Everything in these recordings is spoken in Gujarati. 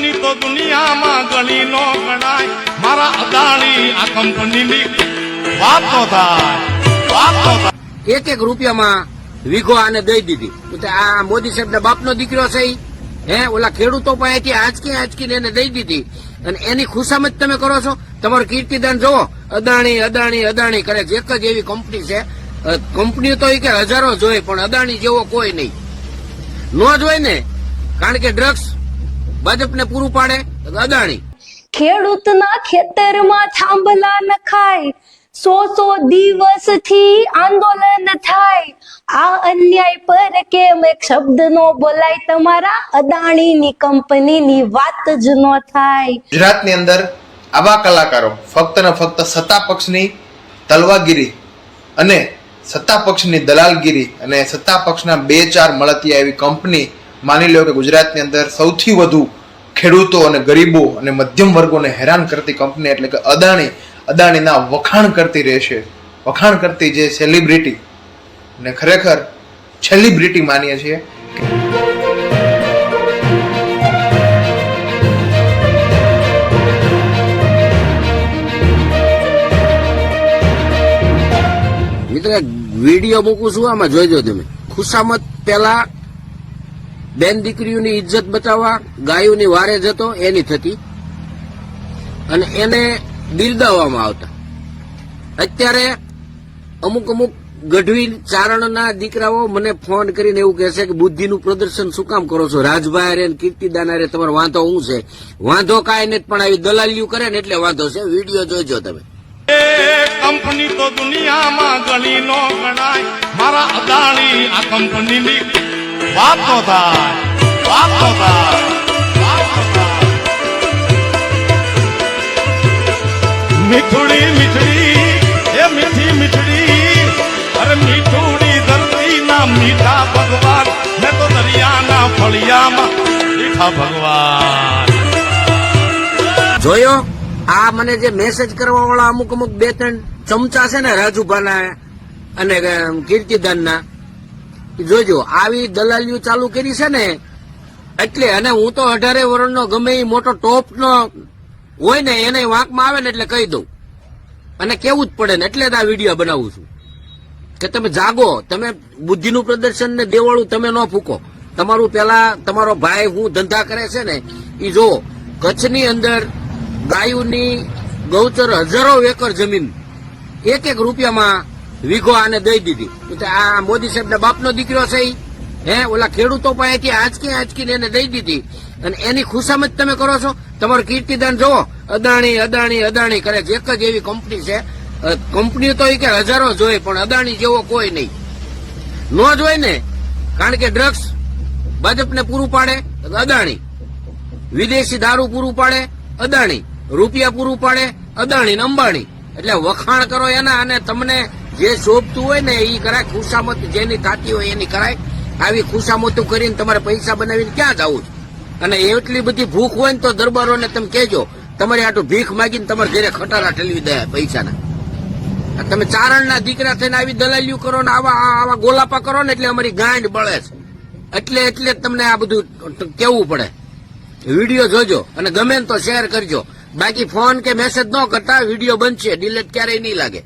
કંપની તો દુનિયામાં ગણી નો ગણાય. મારા અદાણી આ કંપનીની વાત વાત થાય. એક એક રૂપિયામાં વીઘો આને દઈ દીધી. આ મોદી સાહેબ ના બાપનો દીકરો છે હે, ઓલા ખેડૂતો પાસેથી આંચકી આંચકીને એને દઈ દીધી. અને એની ખુશામત તમે કરો છો? તમારું કીર્તિદાન જોવો. અદાણી અદાણી અદાણી કરે છે. એક જ એવી કંપની છે. કંપની તો એ કે હજારો જોઈ પણ અદાણી જેવો કોઈ નહીં. ન જ ને? કારણ કે ડ્રગ્સ ભાજપને પૂરું પાડે અદાણી. ખેડૂતના ખેતરમાં થાંભલા નખાય. સો સો દિવસથી આંદોલન થાય. આ અન્યાય પર કેમ એક શબ્દ નો બોલાય? તમારા અદાણીની કંપનીની વાત જ ન થાય. ગુજરાતની અંદર આવા કલાકારો ફક્ત ને ફક્ત સત્તા પક્ષની તલવાગીરી અને સત્તા પક્ષની દલાલગીરી અને સત્તા પક્ષના બે ચાર મળતી એવી કંપની માની લો કે ગુજરાતની અંદર સૌથી વધુ ખેડૂતો અને ગરીબો અને મધ્યમ વર્ગોને હેરાન કરતી કંપની એટલે કે અદાણી, અદાણીના વખાણ કરતી રહેશે. વખાણ કરતી જે સેલિબ્રિટી ને ખરેખર સેલિબ્રિટી માનીએ છીએ મિત્ર વીડિયો મૂકું છું, આમાં જોઈજો તમે. ખુશામત પેલા બેન દીકરીઓની ઇજ્જત બચાવવા, ગાયોની વારે જતો, એની થતી. અને એને બિરદાવવામાં આવતા. અત્યારે અમુક અમુક ગઢવી ચારણના દીકરાઓ મને ફોન કરીને એવું કહે છે કે, બુદ્ધિનું પ્રદર્શન શું કામ કરો છો? રાજભાઈ રે કીર્તિદાના રે તમારો વાંધો હું છે? વાંધો કાંઈ નથી, પણ આવી દલાલીઓ કરે ને એટલે વાંધો છે. વીડિયો જોઈજો તમે. કંપની તો દુનિયામાં ગણાય. મારા અદાણી આ કંપનીની વાત તો થાય વાત થાય. મીઠુડી મીઠડી, એ મીઠી મીઠડી, અરે મીઠુડી ધરતી ના મીઠા ભગવાન, મેં તો દરિયાના ફળિયામાં મીઠા ભગવાન જોયો આ મને જે મેસેજ કરવા વાળા અમુક અમુક બે ત્રણ ચમચા છે ને રાજુભાના અને કીર્તિદાનના જોજો, આવી દલાલીઓ ચાલુ કરી છે ને, એટલે અને હું તો અઢારે વર્ષનો ગમે એ મોટો ટોપ નો હોય ને, એને વાંકમાં આવે ને એટલે કહી દઉં. અને કેવું જ પડે ને, એટલે જ આ વીડિયો બનાવું છું. કે તમે જાગો, તમે બુદ્ધિનું પ્રદર્શન ને દેવાળું તમે ન ફૂકો. તમારું પેલા, તમારો ભાઈ હું ધંધા કરે છે ને એ જો, કચ્છની અંદર ગાયોની ગૌચર હજારો એકર જમીન, એક એક રૂપિયામાં વીઘો આને દઈ દીધી. આ મોદી સાહેબના બાપનો દીકરો છે? હે, ઓલા ખેડૂતો પાસેથી આંચકી આંચકીને એને દઈ દીધી. અને એની ખુશામત તમે કરો છો? તમારું કીર્તિદાન જોવો અદાણી અદાણી અદાણી કરે એક જ એવી કંપની છે. કંપની તો એ કે હજારો જોઈ પણ અદાણી જેવો કોઈ નહીં. નો જોઈ ને, કારણ કે ડ્રગ્સ ભાજપને પૂરું પાડે અદાણી. વિદેશી દારૂ પૂરું પાડે અદાણી. રૂપિયા પૂરું પાડે અદાણી અંબાણી. એટલે વખાણ કરો એના અને તમને જે શોભતું હોય ને એ કરાય, ખુશામત જેની થતી હોય એની કરાય. આવી ખુશામતું કરીને તમારે પૈસા બનાવીને ક્યાં જવું છે? અને એટલી બધી ભૂખ હોય ને તો દરબારોને તમે કહેજો, તમારે આટલું ભીખ માગીને તમારે ઘરે ખટારા ઠેલવી દે પૈસાના. તમે ચારણના દીકરા થઈને આવી દલાલીઓ કરો ને આવા આવા ગોલાપા કરો ને એટલે અમારી ગાંડ બળે છે. એટલે એટલે તમને આ બધું કેવું પડે. વીડિયો જોજો અને ગમે તો શેર કરજો. બાકી ફોન કે મેસેજ ન કરતા, વીડિયો બનશે ડિલેટ ક્યારેય નહીં લાગે.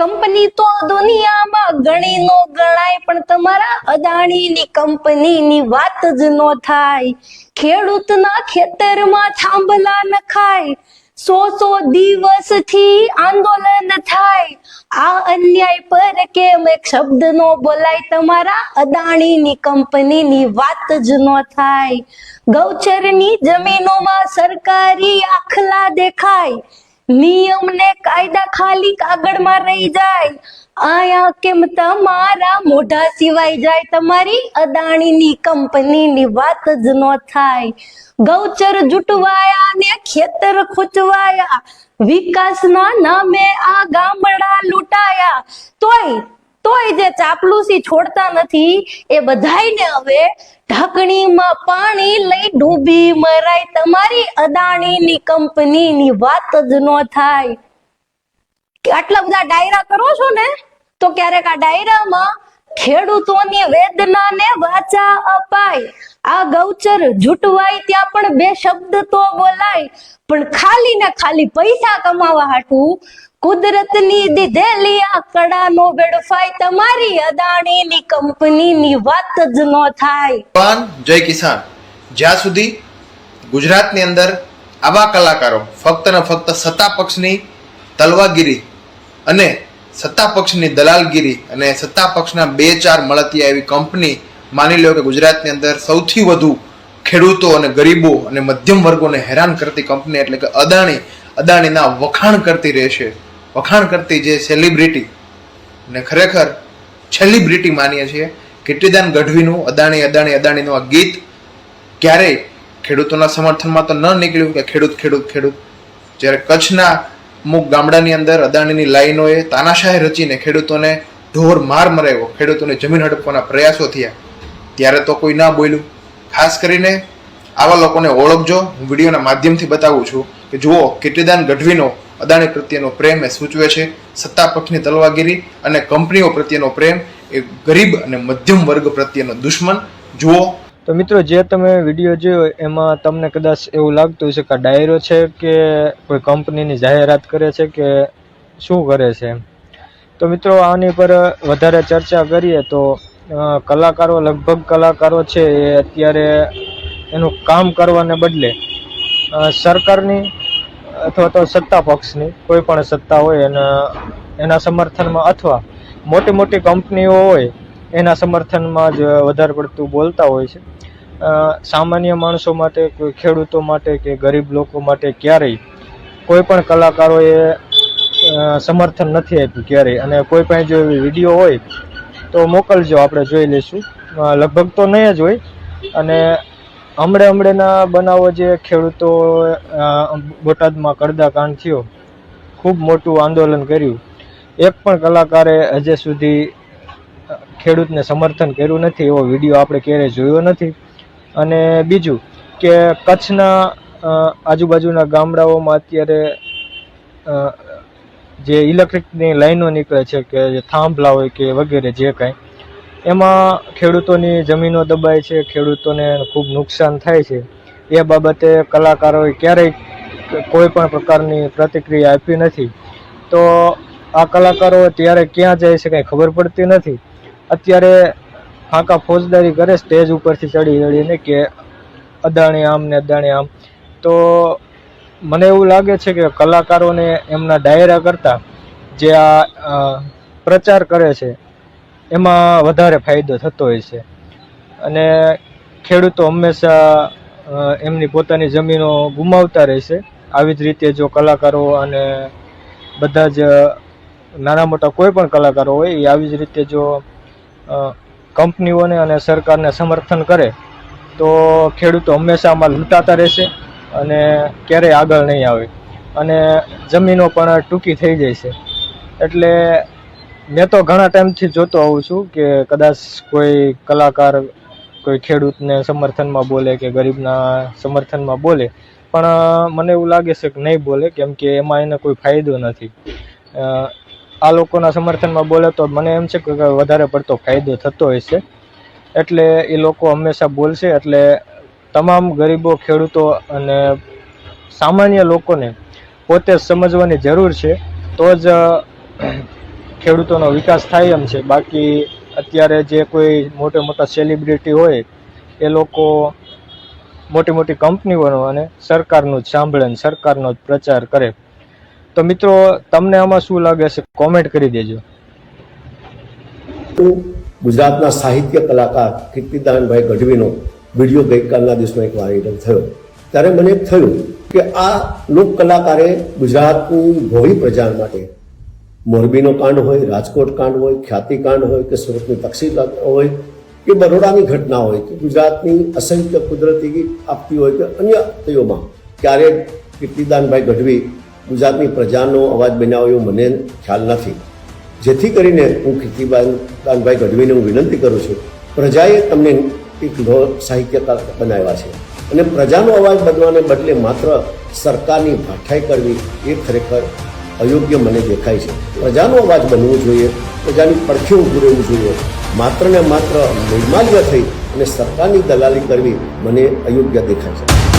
કંપની તો દુનિયામાં ગણી નો ગણાય, પણ તમારા અદાણીની કંપનીની વાત જ ન થાય. ખેડૂતના ખેતરમાં થાંભલા નખાય, સો સો દિવસથી આંદોલન થાય. આ અન્યાય પર કેમ એક શબ્દ નો બોલાય? તમારા અદાણીની કંપનીની વાત જ ન થાય. ગૌચરની જમીનોમાં સરકારી આખલા દેખાય. નિયમ ને કાયદા ખાલી કાગળમાં રહી જાય. આયા કેમ તમારા મોઢા સિવાય જાય? તમારી અદાણીની કંપનીની વાત જ ન થાય. ગૌચર જૂટવાયા ને ખેતર ખૂચવાયા. વિકાસના નામે આ ગામડા લૂંટાયા. તોય તોય જે ચાપલુસી છોડતા નથી, એ બધાયને હવે ઢાંકણીમાં પાણી લઈ ડૂબી મરાય. તમારી અદાણીની કંપનીની વાત જ ન થાય. આટલા બધા ડાયરા કરો છો ને, તો ક્યારેક આ ડાયરામાં ખેડૂતોની વેદનાને વાચા અપાય. આ ગૌચર જૂટવાય ત્યાં પણ બે શબ્દ તો બોલાય. પણ ખાલી ને ખાલી પૈસા કમાવા હાટું કુદરતની દીધેલી આ કડાનો વેડફાય તમારી અદાણીની કંપનીની વાત જ ન થાય. પણ જય કિસાન. જ્યાં સુધી ગુજરાતની અંદર આવા કલાકારો ફક્ત ને ફક્ત સત્તા પક્ષની તલવાગીરી અને સત્તા પક્ષની દલાલગીરી અને સત્તા પક્ષના બે ચાર મળતી એવી કંપની માની લો કે ગુજરાતની અંદર સૌથી વધુ ખેડૂતો અને ગરીબો અને મધ્યમ વર્ગોને હેરાન કરતી કંપની એટલે કે અદાણી, અદાણીના વખાણ કરતી રહેશે. વખાણ કરતી જે સેલિબ્રિટી ને ખરેખર સેલિબ્રિટી માનીએ છીએ, કીર્તિદાન ગઢવીનું અદાણી અદાણી, અદાણીનું આ ગીત ક્યારેય ખેડૂતોના સમર્થનમાં તો ન નીકળ્યું કે ખેડૂત ખેડૂત ખેડૂત. જ્યારે કચ્છના અમુક ગામડાની અંદર અદાણીની લાઈનોએ તાનાશાહી રચીને ખેડૂતોને ઢોર માર મરાવ્યો ખેડૂતોને જમીન હડપવાના પ્રયાસો થયા. ત્યારે તો કોઈ ના બોલ્યું. ખાસ કરીને આવા લોકોને ઓળખજો, હું વિડીયોના માધ્યમથી બતાવું છું કે જુઓ, કીર્તિદાન ગઢવીનો અદાણી પ્રત્યેનો પ્રેમ એ સૂચવે છે. સત્તા પક્ષની તલવાગીરી અને કંપનીઓ પ્રત્યેનો પ્રેમ એ ગરીબ અને મધ્યમ વર્ગ પ્રત્યેનો દુશ્મન. જુઓ. તો મિત્રો, જે તમે વીડિયો જોયો, એમાં તમને કદાચ એવું લાગતું હશે કે ડાયરો છે કે કોઈ કંપનીની જાહેરાત કરે છે કે શું કરે છે તો મિત્રો, આની પર વધારે ચર્ચા કરીએ તો કલાકારો, લગભગ કલાકારો છે એ અત્યારે એનું કામ કરવાને બદલે સરકારની અથવા તો સત્તા પક્ષની, કોઈ પણ સત્તા હોય એના એના સમર્થનમાં અથવા મોટી મોટી કંપનીઓ હોય, એના સમર્થનમાં જ વધારે પડતું બોલતા હોય છે. સામાન્ય માણસો માટે, કોઈ ખેડૂતો માટે કે ગરીબ લોકો માટે ક્યારેય કોઈ પણ કલાકારોએ સમર્થન નથી આપ્યું ક્યારેય. અને કોઈ પણ જો એવી વીડિયો હોય, તો મોકલજો, આપણે જોઈ લઈશું. લગભગ તો નહીં જ હોય. અને હમણે હમણેના બનાવો જે ખેડૂતો બોટાદમાં કડદાકાંડ થયો, ખૂબ મોટું આંદોલન કર્યું. એક પણ કલાકારે હજે સુધી ખેડૂતને સમર્થન કર્યું નથી, એવો વીડિયો આપણે ક્યારેય જોયો નથી. અને બીજું કે કચ્છના આજુબાજુના ગામડાઓમાં અત્યારે જે ઇલેક્ટ્રિકની લાઈનો નીકળે છે કે જે થાંભલા હોય કે વગેરે જે કાંઈ એમાં ખેડૂતોની જમીનો દબાય છે, ખેડૂતોને ખૂબ નુકસાન થાય છે. એ બાબતે કલાકારોએ ક્યારેય કોઈ પણ પ્રકારની પ્રતિક્રિયા આપી નથી. તો આ કલાકારો ત્યારે ક્યાં જાય છે કંઈ ખબર પડતી નથી. અત્યારે ફાંકા ફોજદારી કરે, સ્ટેજ ઉપરથી ચડી ચડીને કે અદાણી આમ ને અદાણી આમ. તો મને એવું લાગે છે કે કલાકારોને એમના ડાયરા કરતાં જે આ પ્રચાર કરે છે એમાં વધારે ફાયદો થતો હોય છે. અને ખેડૂતો હંમેશા એમની પોતાની જમીનો ગુમાવતા રહેશે આવી જ રીતે જો કલાકારો અને બધા જ નાના મોટા કોઈ પણ કલાકારો હોય, એ આવી જ રીતે જો કંપનીઓને અને સરકારને સમર્થન કરે, તો ખેડૂતો હંમેશા આમાં લૂંટાતા રહેશે અને ક્યારેય આગળ નહીં આવે. અને જમીનો પણ ટૂંકી થઈ જાય છે. એટલે મેં તો ઘણા ટાઈમથી જોતો આવું છું કે કદાચ કોઈ કલાકાર, કોઈ ખેડૂતને સમર્થનમાં બોલે કે ગરીબના સમર્થનમાં બોલે. પણ મને એવું લાગે છે કે નહીં બોલે, કેમ કે એમાં એને કોઈ ફાયદો નથી. આ લોકોના સમર્થનમાં બોલે તો મને એમ છે કે વધારે પડતો ફાયદો થતો હોય છે. એટલે એ લોકો હંમેશા બોલશે, એટલે તમામ ગરીબો, ખેડૂતો અને સામાન્ય લોકોને પોતે સમજવાની જરૂર છે. તો જ ખેડૂતોનો વિકાસ થાય એમ છે. બાકી અત્યારે જે કોઈ મોટા મોટા સેલિબ્રિટી હોય, એ લોકો મોટી મોટી કંપનીઓનો અને સરકારનું જ સાંભળે અને સરકારનો જ પ્રચાર કરે. તો મિત્રો, તમને આમાં શું લાગે છે? કોમેન્ટ કરી દેજો. ગુજરાતના સાહિત્ય કલાકાર કીર્તિદાનભાઈ ગઢવીનો વીડિયો ગઈકાલના દિવસમાં એક વાયરલ થયો. ત્યારે મને થયું કે આ લોક કલાકારે ગુજરાતની ભોળી પ્રજા માટે મોરબીનો કાંડ હોય, રાજકોટ કાંડ હોય, ખ્યાતિ કાંડ હોય કે સુરતની તકસીલ હોય કે બરોડાની ઘટના હોય કે ગુજરાતની અસંખ્ય કુદરતી આપતી હોય કે અન્ય તેઓમાં ક્યારેક કીર્તિદાનભાઈ ગઢવી ગુજરાતની પ્રજાનો અવાજ બનાવ્યો મને ખ્યાલ નથી. જેથી કરીને હું કીર્તિદાનભાઈ ગઢવીને હું વિનંતી કરું છું, પ્રજાએ તમને એક સાહિત્યકાર બનાવ્યા છે. અને પ્રજાનો અવાજ બનવાને બદલે માત્ર સરકારની ભાઠાઈ કરવી એ ખરેખર અયોગ્ય મને દેખાય છે. પ્રજાનો અવાજ બનવો જોઈએ, પ્રજાની પડખે ઊભું રહેવું જોઈએ. માત્ર ને માત્ર નિર્માલ્ય થઈ અને સરકારની દલાલી કરવી મને અયોગ્ય દેખાય છે.